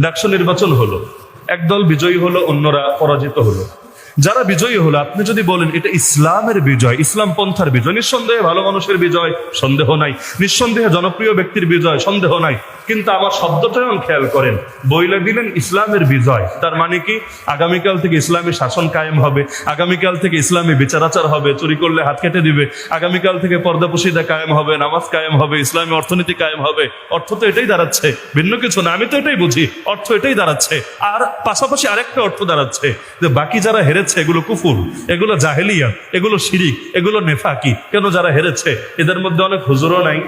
ডাকসু নির্বাচন হলো। একদল বিজয়ী হলো অন্যরা পরাজিত হলো। যারা বিজয়ী হলো, আপনি যদি বলেন এটা ইসলামের বিজয়, ইসলাম পন্থার বিজয়, নিঃসন্দেহে ভালো মানুষের বিজয়, সন্দেহ নাই। নিঃসন্দেহে জনপ্রিয় ব্যক্তির বিজয়, সন্দেহ নাই। কিন্তু আমার শব্দচয়ন খেয়াল করেন, বইলে দিলেন ইসলামের বিজয়। তার মানে কি? আগামীকাল থেকে ইসলামী শাসন কায়েম হবে, আগামীকাল থেকে ইসলামী বিচারাচার হবে, চুরি করলে হাত কেটে দিবে, আগামীকাল থেকে পর্দাপুশিদা কায়েম হবে, নামাজ কায়েম হবে, ইসলামী অর্থনীতি কায়েম হবে। অর্থ তো এটাই দাঁড়াচ্ছে, ভিন্ন কিছু না, আমি তো এটাই বুঝি, অর্থ এটাই দাঁড়াচ্ছে। আর পাশাপাশি আরেকটা অর্থ দাঁড়াচ্ছে, যে বাকি যারা হেরেছে এগুলো কুফুর, এগুলো জাহেলিয়া, এগুলো শিরিক, এগুলো নেফাকি। কেন যারা হেরেছে? এদের মধ্যে অনেক হুজুরও নাই।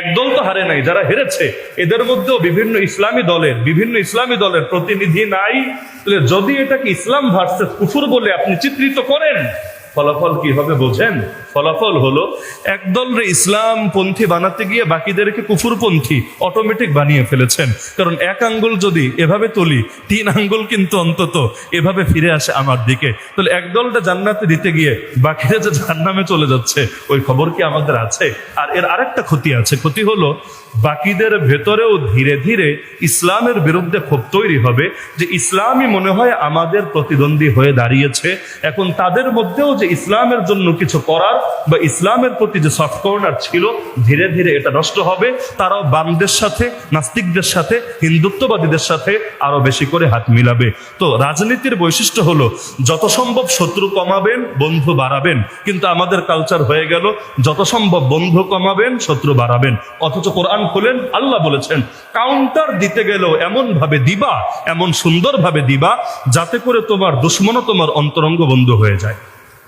একদল তো হারে নাই, যারা হেরেছে, এদের মধ্যেও বিভিন্ন ইসলামী দলের, বিভিন্ন ইসলামী দলের প্রতিনিধি নাই। যদি এটাকে ইসলাম ভার্সেস কুফুর বলে আপনি চিত্রিত করেন, ফলাফল কি হবে বোঝেন? ফলাফল হলো একদল ইসলাম পন্থী বানাতে গিয়ে বাকিদেরকে কুফুরপন্থী অটোমেটিক বানিয়ে ফেলেছেন। কারণ এক আঙ্গুল যদি এভাবে তুলি, তিন আঙ্গুল কিন্তু অন্তত এভাবে ফিরে আসে আমার দিকে। তাহলে একদলটা জান্নাতে দিতে গিয়ে বাকিরা যে জান্নামে চলে যাচ্ছে, ওই খবর কি আমাদের আছে? আর এর আরেকটা ক্ষতি আছে। ক্ষতি হলো, বাকিদের ভেতরেও ধীরে ধীরে ইসলামের বিরুদ্ধে ক্ষোভ তৈরি হবে যে ইসলামই মনে হয় আমাদের প্রতিদ্বন্দ্বী হয়ে দাঁড়িয়েছে। এখন তাদের মধ্যেও যে ইসলামের জন্য কিছু করার বা ইসলামের প্রতি যে সফট কর্নার ছিল, ধীরে ধীরে এটা নষ্ট হবে। তারাও বামদের সাথে, নাস্তিকদের সাথে, হিন্দুত্ববাদীদের সাথে আরও বেশি করে হাত মিলাবে। তো রাজনীতির বৈশিষ্ট্য হলো, যত সম্ভব শত্রু কমাবেন, বন্ধু বাড়াবেন। কিন্তু আমাদের কালচার হয়ে গেল, যত সম্ভব বন্ধু কমাবেন, শত্রু বাড়াবেন। অথচ কোরআন খোলেন, আল্লাহ বলেছেন, কাউন্টার দিতে গেলেও এমন ভাবে দিবা, এমন সুন্দর ভাবে দিবা, যাতে করে তোমার দুশ্মনও তোমার অন্তরঙ্গ বন্ধু হয়ে যায়।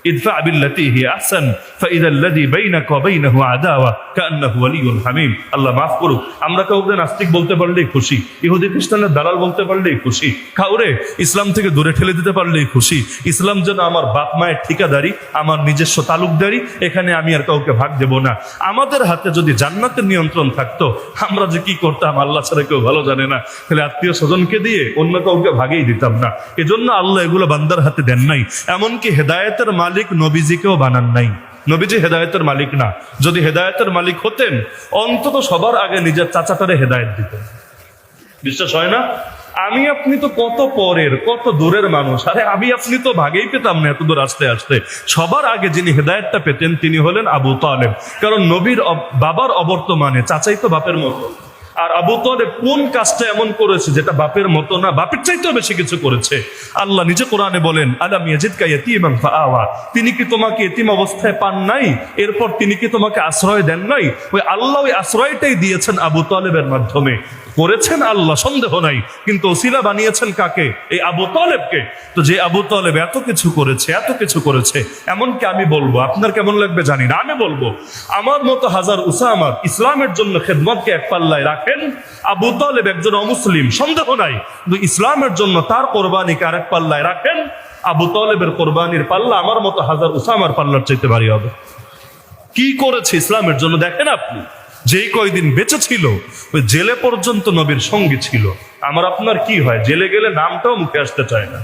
ادفع بالتي هي احسن فاذا الذي بينك وبينه عداوه كانه ولي حميم আল্লাহ মাফ করুক আমরা কাউকে নাস্তিক বলতে পারলেই খুশি ইহুদি খ্রিস্টানের দালাল বলতে পারলেই খুশি কাউরে ইসলাম থেকে দূরে ঠেলে দিতে পারলেই খুশি ইসলাম যেন আমার বাপ মায়ের ঠিকাদারি আমার নিজস্ব তালুকদারি এখানে আমি আর কাউকে ভাগ দেব না আমাদের হাতে যদি জান্নাতের নিয়ন্ত্রণ থাকতো আমরা যে কি করতাম আল্লাহ ছাড়া কেউ ভালো জানে না তাহলে আত্মীয় স্বজনকে দিয়ে অন্য কাউকে ভাগেই দিতাম না এজন্য আল্লাহ এগুলো বান্দার হাতে দেন নাই এমনকি হেদায়েতের মালিক নবীজিকেও বানান নাই। নবীজি হেদায়েতের মালিক না। যদি হেদায়েতের মালিক হতেন, অন্তত সবার আগে নিজের চাচাটারে হেদায়েত দিতেন। বিশ্বাস হয় না? আমি আপনি তো কত পরের, কত দূরের মানুষ। আরে, আমি আপনি তো ভাগেই পেতাম না এত দূর আসতে আসতে। সবার আগে যিনি হেদায়তটা পেতেন, তিনি হলেন আবু তালেব। কারণ নবীর বাবার অবর্তমানে চাচাই তো বাপের মতো। আর আবু তালেব কোন কাজটা এমন করেছে যেটা বাপের মতো না? বাপের চাইতেও বেশি কিছু করেছে। আল্লাহ নিজে কোরআনে বলেন, আলাম ইয়াজিদকা ইয়াতীমান ফাআওয়া। তিনি কি তোমাকে এতিম অবস্থায় পান নাই? এরপর তিনি কি তোমাকে আশ্রয় দেন নাই? ওই আল্লাহ ওই আশ্রয়টাই দিয়েছেন আবু তলেবের মাধ্যমে। করেছেন আল্লাহ, সন্দেহ নাই। কিন্তু ওসিলা বানিয়েছেন কাকে? এই আবু তলেবকে। তো যে আবু তলেব এত কিছু করেছে, এত কিছু করেছে, এমনকি আমি বলব, আপনার কেমন লাগবে জানি না, আমি বলব, আমার মতো হাজার উসামার ইসলামের জন্য খেদমতকে এক পাল্লায় রাখেন, আবু তলেব একজন অমুসলিম, সন্দেহ নাই, কিন্তু ইসলামের জন্য তার কোরবানিকে আরেক পাল্লায় রাখেন, আবু তলেবের কোরবানির পাল্লা আমার মতো হাজার উসামার পাল্লার চাইতে ভারী হবে। কি করেছে ইসলামের জন্য, দেখেন আপনি। যেই কয়দিন বেঁচে ছিল, ওই জেলে পর্যন্ত নবীর সঙ্গী ছিল। আমার আপনার কি হয়? জেলে গেলে নামটাও মুখে আসতে চায় না।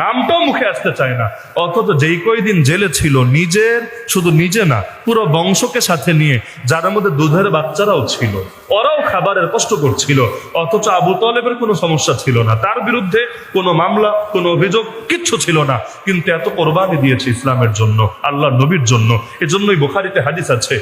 নামটাও মুখে আসতে চায় না। অথচ যেই কয়দিন জেলে ছিল, নিজের, শুধু নিজে না, পুরো বংশকে সাথে নিয়ে যার মধ্যে দুধের বাচ্চারাও ছিল, ওরাও খাবারের কষ্ট করছিল। অথচ আবু তলেবের কোনো সমস্যা ছিল না। তার বিরুদ্ধে কোনো মামলা, কোনো অভিযোগ কিচ্ছু ছিল না। কিন্তু এত কোরবানি দিয়েছে ইসলামের জন্য আল্লাহ নবীর জন্য। এজন্যই বোখারিতে হাদিস আছে